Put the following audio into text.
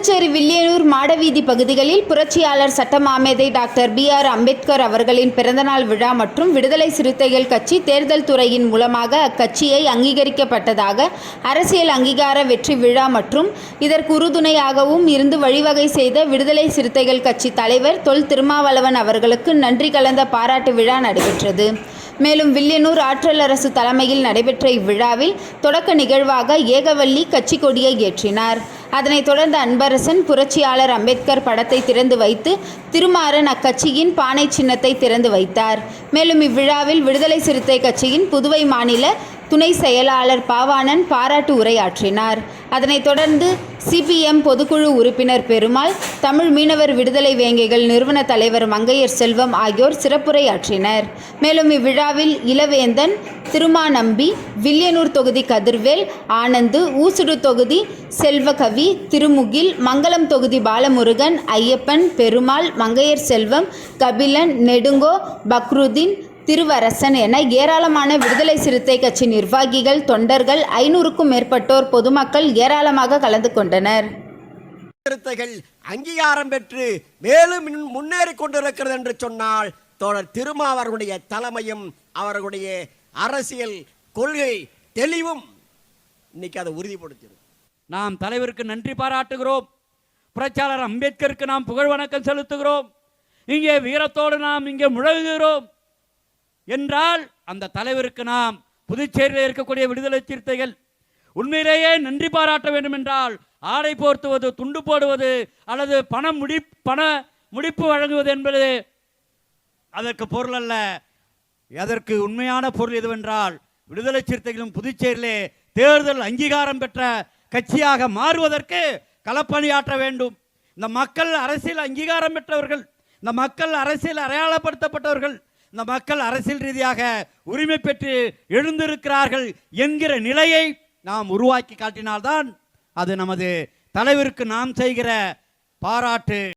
புதுச்சேரி வில்லியனூர் மாடவீதி பகுதிகளில் புரட்சியாளர் சட்டமாமேதை டாக்டர் பி ஆர் அம்பேத்கர் அவர்களின் பிறந்தநாள் விழா மற்றும் விடுதலை சிறுத்தைகள் கட்சி தேர்தல் துறையின் மூலமாக அக்கட்சியை அங்கீகரிக்கப்பட்டதாக அரசியல் அங்கீகார வெற்றி விழா மற்றும் இதற்கு உறுதுணையாகவும் இருந்து வழிவகை செய்த விடுதலை சிறுத்தைகள் கட்சி தலைவர் தொல் திருமாவளவன் அவர்களுக்கு நன்றி கலந்த பாராட்டு விழா நடைபெற்றது. மேலும் வில்லியனூர் ஆற்றல் அரசு தலைமையில் நடைபெற்ற இவ்விழாவில் தொடக்க நிகழ்வாக ஏகவல்லி கட்சி கொடியை ஏற்றினார். அதனைத் தொடர்ந்து அன்பரசன் புரட்சியாளர் அம்பேத்கர் படத்தை திறந்து வைத்து திருமாறன் அக்கட்சியின் பானை சின்னத்தை திறந்து வைத்தார். மேலும் இவ்விழாவில் விடுதலை சிறுத்தை கட்சியின் புதுவை மாநில துணை செயலாளர் பாவாணன் பாராட்டு உரையாற்றினார். அதனைத் தொடர்ந்து சிபிஎம் பொதுக்குழு உறுப்பினர் பெருமாள் தமிழ் மீனவர் விடுதலை வேங்கைகள் நிறுவன தலைவர் மங்கையர் செல்வம் ஆகியோர் சிறப்புரையாற்றினர். மேலும் இவ்விழாவில் இளவேந்தன் திருமாநம்பி வில்லியனூர் தொகுதி கதிர்வேல் ஆனந்து ஊசுடு தொகுதி செல்வகவி திருமுகில் மங்களம் தொகுதி பாலமுருகன் ஐயப்பன் பெருமாள் மங்கையர் செல்வம் கபிலன் நெடுங்கோ பக்ருதீன் திருவரசன் என ஏராளமான விடுதலை சிறுத்தை கட்சி நிர்வாகிகள் தொண்டர்கள் ஐநூறுக்கும் மேற்பட்டோர் பொதுமக்கள் ஏராளமாக கலந்து கொண்டனர். சிறுத்தைகள் அங்கீகாரம் பெற்று மேலும் முன்னேறி கொண்டிருக்கிறது என்று சொன்னால் தோழர் திருமாவர்களுடைய தலைமையும் அவர்களுடைய அரசியல் கொள்கை தெளிவும் இன்னைக்கு அதை உறுதிப்படுத்திடும். நாம் தலைவருக்கு நன்றி பாராட்டுகிறோம். புரட்சியாளர் அம்பேத்கருக்கு நாம் புகழ் வணக்கம் செலுத்துகிறோம். இங்கே வீரத்தோடு நாம் இங்கே முழகுகிறோம். என்றால் அந்த தலைவருக்கு நாம் புதுச்சேரியில் இருக்கக்கூடிய விடுதலை சிறுத்தைகள் உண்மையிலேயே நன்றி பாராட்ட வேண்டும் என்றால் ஆடை போர்த்துவது துண்டு போடுவது அல்லது பண முடி பண முடிப்பு வழங்குவது என்பது அதற்கு பொருள் அல்ல. அதற்கு உண்மையான பொருள் எதுவென்றால் விடுதலை சிறுத்தைகளும் புதுச்சேரியிலே தேர்தல் அங்கீகாரம் பெற்ற கட்சியாக மாறுவதற்கு களப்பணியாற்ற வேண்டும். இந்த மக்கள் அரசியல் அங்கீகாரம் பெற்றவர்கள் இந்த மக்கள் அரசியல் அடையாளப்படுத்தப்பட்டவர்கள் இந்த மக்கள் அரசியல் ரீதியாக உரிமை பெற்று எழுந்திருக்கிறார்கள் என்கிற நிலையை நாம் உருவாக்கி காட்டினால்தான் அது நமது தலைவருக்கு நாம் செய்கிற பாராட்டு.